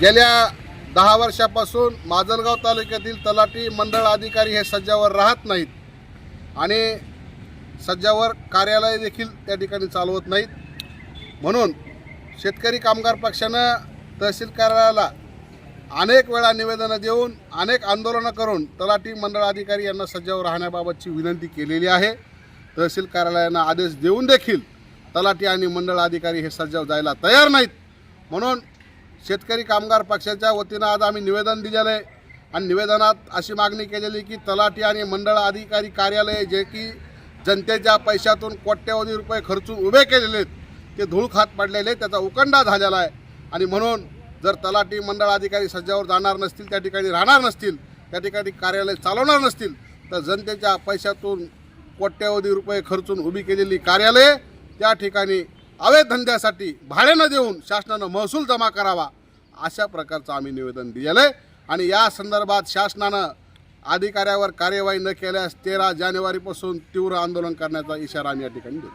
गेल्या दहा वर्षापासून माजलगाव तालुक्यातील तलाठी मंडळ अधिकारी हे सज्जावर राहत नाहीत आणि सज्जावर कार्यालय देखील त्या ठिकाणी चालवत नाहीत. म्हणून शेतकरी कामगार पक्षानं तहसील कार्यालयाला अनेक वेळा निवेदनं देऊन अनेक आंदोलनं करून तलाठी मंडळ अधिकारी यांना सज्जावर राहण्याबाबतची विनंती केलेली आहे. तहसील कार्यालयानं आदेश देऊन देखील तलाठी आणि मंडळ अधिकारी हे सज्जावर जायला तयार नाहीत. म्हणून शेतकरी कामगार पक्षाच्या वतीनं आज आम्ही निवेदन दिलेलं आहे. आणि निवेदनात अशी मागणी केलेली की तलाठी आणि मंडळ अधिकारी कार्यालय जे की जनतेच्या पैशातून कोट्यवधी रुपये खर्चून उभे केलेले आहेत ते धूळ खात पडलेले त्याचा उकंडा झालेला आहे. आणि म्हणून जर तलाठी मंडळ अधिकारी सज्जावर जाणार नसतील त्या ठिकाणी राहणार नसतील त्या ठिकाणी कार्यालय चालवणार नसतील तर जनतेच्या पैशातून कोट्यवधी रुपये खर्चून उभी केलेली कार्यालये त्या ठिकाणी अवैध धंद्यासाठी भाड्यानं देऊन शासनानं महसूल जमा करावा अशा प्रकारचं आम्ही निवेदन दिलेलं आहे. आणि या संदर्भात शासनानं अधिकाऱ्यावर कार्यवाही न केल्यास तेरा जानेवारीपासून तीव्र आंदोलन करण्याचा इशारा आम्ही या ठिकाणी देतो